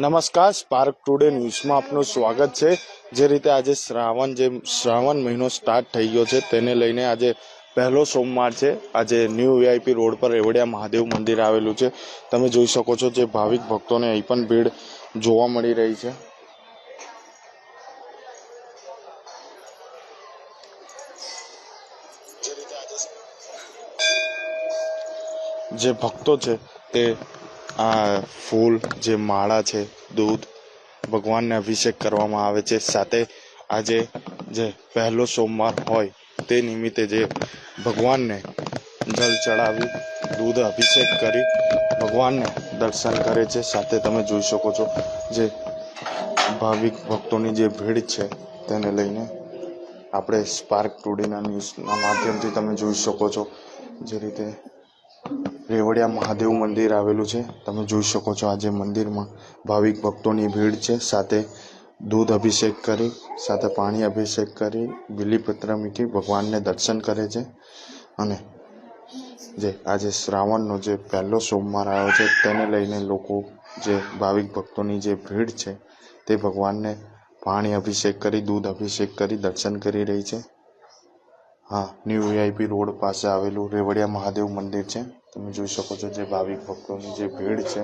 નમસ્કાર spark today ન્યૂઝમાં આપનું સ્વાગત છે. જે રીતે આજે શ્રાવણ જે શ્રાવણ મહિનો સ્ટાર્ટ થઈ ગયો છે, તેને લઈને આજે પહેલો સોમવાર છે. આજે ન્યૂ વીઆઈપી રોડ પર રેવડિયા મહાદેવ મંદિર આવેલું છે. તમે જોઈ શકો છો જે ભાવિક ભક્તોને અહીં પણ ભીડ જોવા મળી રહી છે. જે ભક્તો છે તે આ ફૂલ જે માળા છે, દૂધ, ભગવાનને અભિષેક કરવામાં આવે છે. સાથે આજે જે પહેલો સોમવાર હોય તે નિમિત્તે જે ભગવાનને જલ ચડાવી, દૂધ અભિષેક કરી ભગવાનને દર્શન કરે છે. સાથે તમે જોઈ શકો છો જે ભાવિક ભક્તોની જે ભીડ છે તેને લઈને આપણે સ્પાર્ક ટુડેના ન્યૂઝના માધ્યમથી તમે જોઈ શકો છો જે રીતે રેવડિયા મહાદેવ મંદિર આવેલું છે. તમે જોઈ શકો છો આજે મંદિરમાં ભાવિક ભક્તોની ભીડ છે. સાથે દૂધ અભિષેક કરી, સાથે પાણી અભિષેક કરી બિલીપત્ર મીઠી ભગવાનને દર્શન કરે છે. અને જે આજે શ્રાવણનો જે પહેલો સોમવાર આવ્યો છે, તેને લઈને લોકો જે ભાવિક ભક્તોની જે ભીડ છે, તે ભગવાનને પાણી અભિષેક કરી, દૂધ અભિષેક કરી, દર્શન કરી રહી છે. હા ન્યૂ વીઆઈપી રોડ પાસે આવેલું રેવડિયા મહાદેવ મંદિર છે. તમે જોઈ શકો છો જે ભાવિક ભક્તોની જે ભીડ છે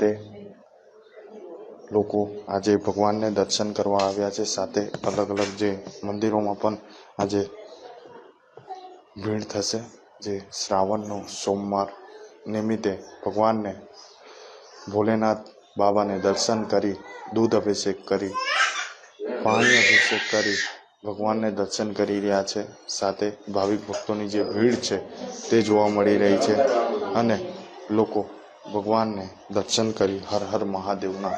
તે લોકો આજે ભગવાનને દર્શન કરવા આવ્યા છે. સાથે અલગ અલગ જે મંદિરોમાં પણ આજે ભીડ થશે. જે શ્રાવણનો સોમવાર નિમિત્તે ભગવાનને ભોલેનાથ બાબાને દર્શન કરી, દૂધ અભિષેક કરી, પાણી અભિષેક કરી ભગવાનને દર્શન કરી રહ્યા છે. સાથે ભાવિક ભક્તોની જે ભીડ છે તે જોવા મળી રહી છે અને લોકો ભગવાનને દર્શન કરી હર હર મહાદેવના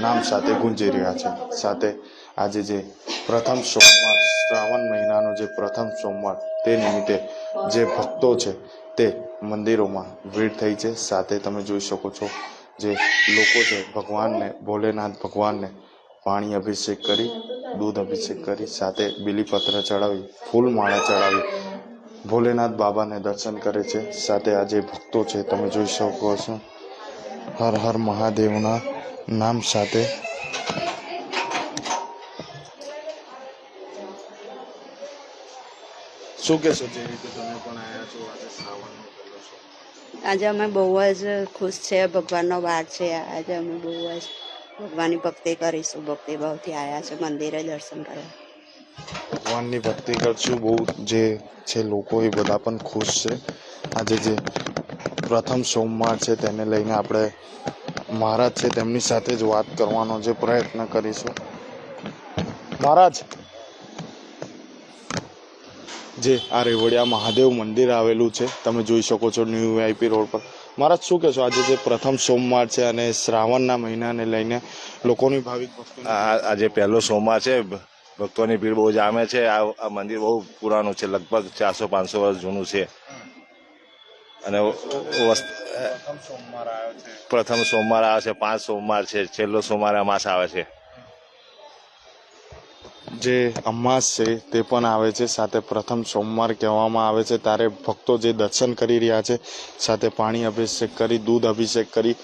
નામ સાથે ગુંજી રહ્યા છે. સાથે આજે જે પ્રથમ સોમવાર, શ્રાવણ મહિનાનો જે પ્રથમ સોમવાર તે નિમિત્તે જે ભક્તો છે તે મંદિરોમાં ભીડ થઈ છે. સાથે તમે જોઈ શકો છો જે લોકો છે ભગવાનને, ભોલેનાથ ભગવાનને પાણી અભિષેક કરી દૂધ અભિષેક કરી, સાથે બીલીપત્ર ચડાવી, ફૂલ માળા ચડાવી. ભોલેનાથ બાબાને દર્શન કરે છે. સાથે આ જે ભક્તો છે, તમે જોઈ શકો છો હર હર મહાદેવના નામ સાથે. શું કહેશો જે રીતે તમે પણ આવ્યા છો? આજે શ્રાવણનો આજે અમે બહુ જ ખુશ છે, ભગવાનનો વાર છે. આજે અમે બહુ જ ભગવાનની ભક્તિ કરીશું, ભક્તિ ભાવથી આવ્યા છે, મંદિરે દર્શન કરવા. ભગવાનની ભક્તિ કરશું. બહુ જે છે, લોકો એ બધા પણ ખુશ છે. આજે જે પ્રથમ સોમવાર છે, તેને લઈને આપણે મહારાજ છે, તેમની સાથે જ વાત કરવાનો જે પ્રયત્ન કરીશું. મહારાજ જે આ રેવડિયા મહાદેવ મંદિર આવેલું છે. તમે જોઈ શકો છો ન્યૂ વીઆઈપી રોડ પર. મહારાજ શું કહેશો? આજે જે પ્રથમ સોમવાર છે અને શ્રાવણના મહિનાને લઈને લોકોની ભાવિક આજે પહેલો સોમવાર છે. ભક્તોની ભીડ બહુ જામે છે. આ મંદિર બહુ પુરાણું છે. લગભગ ચારસો પાંચસો વર્ષ જૂનું છે. અને પ્રથમ સોમવાર આવે છે. પાંચ સોમવાર છે. છેલ્લો સોમવાર માસ આવે છે. જે અમાસ છે તે પણ આવે છે. સાથે પ્રથમ સોમવાર કહેવામાં આવે છે. ત્યારે ભક્તો જે દર્શન કરી રહ્યા છે, સાથે પાણી અભિષેક કરી, દૂધ અભિષેક કરી,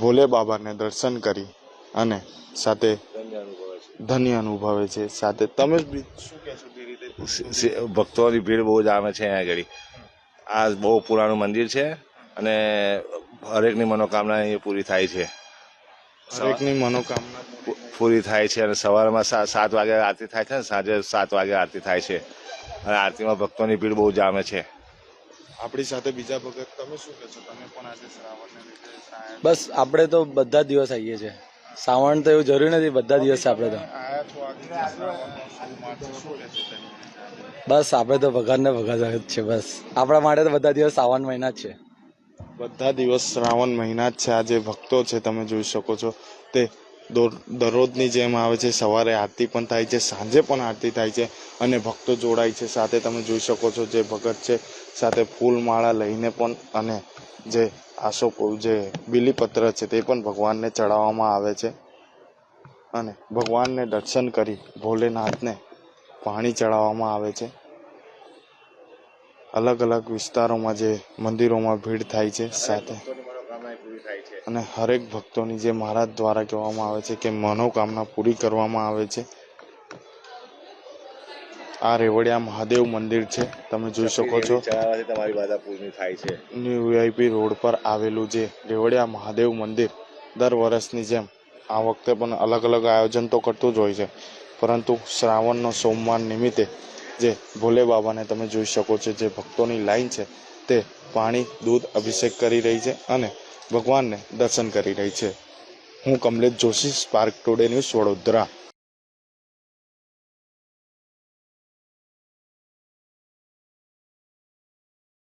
ભોલે બાબાને દર્શન કરી અને સાથે ધન્ય અનુભવે છે. સાથે તમે ભક્તોની ભીડ બહુ જ આવે છે અહીંયા આગળ. આ બહુ પુરાણું મંદિર છે અને હરેકની મનોકામના અહીંયા પૂરી થાય છે. દરેકની મનોકામના પૂરી થાય છે અને સવારમાં સાત વાગે આરતી થાય છે ને સાંજે સાત વાગે આરતી થાય છે. અને આરતીમાં ભક્તોની ભીડ બહુ જામે છે. આપણી સાથે બીજા ભગત તમે શું કહેશો તમે પણ આજે શ્રાવણને બસ આપણે તો બધા જ દિવસ આવીએ છીએ. શ્રાવણ તો એવું જરૂરી નથી બધા દિવસ આપણે તો? બસ આપણે તો ભગવાનને ભગવાન જ છે બસ. આપણા માટે તો બધા દિવસ શ્રાવણ મહિના જ છે. બધા દિવસ શ્રાવણ મહિના જ છે. આ જે ભક્તો છે, તમે જોઈ શકો છો. તે દરરોજની જેમ આવે છે, સવારે આરતી પણ થાય છે, સાંજે પણ આરતી થાય છે અને ભક્તો જોડાય છે. સાથે તમે જોઈ શકો છો જે ભગત છે, સાથે ફૂલ માળા લઈને પણ અને જે આસો જે બીલીપત્ર છે તે પણ ભગવાનને ચડાવવામાં આવે છે. અને ભગવાનને દર્શન કરી ભોલેનાથને પાણી ચડાવવામાં આવે છે. અલગ અલગ વિસ્તારોમાં જે મંદિરોમાં ભીડ થાય છે સાથે. અને હરેક ભક્તોની જે મહારાજ દ્વારા કહેવામાં આવે છે કે મનોકામના પૂરી કરવામાં આવે છે. આ રેવડિયા મહાદેવ મંદિર છે. તમે જોઈ શકો છો. તમારી થાય છે ન્યુ વીઆઈપી રોડ પર આવેલું જે રેવડિયા મહાદેવ મંદિર દર વર્ષની જેમ આ વખતે પણ અલગ અલગ આયોજન તો કરતું જ હોય છે. પરંતુ શ્રાવણનો સોમવાર નિમિત્તે જે ભોલે બાબાને તમે જોઈ શકો છો, જે ભક્તોની લાઈન છે, તે પાણી, દૂધ, અભિષેક કરી રહી છે અને ભગવાનને દર્શન કરી રહી છે. હું Kamlesh Joshi Spark Today News Vadodara.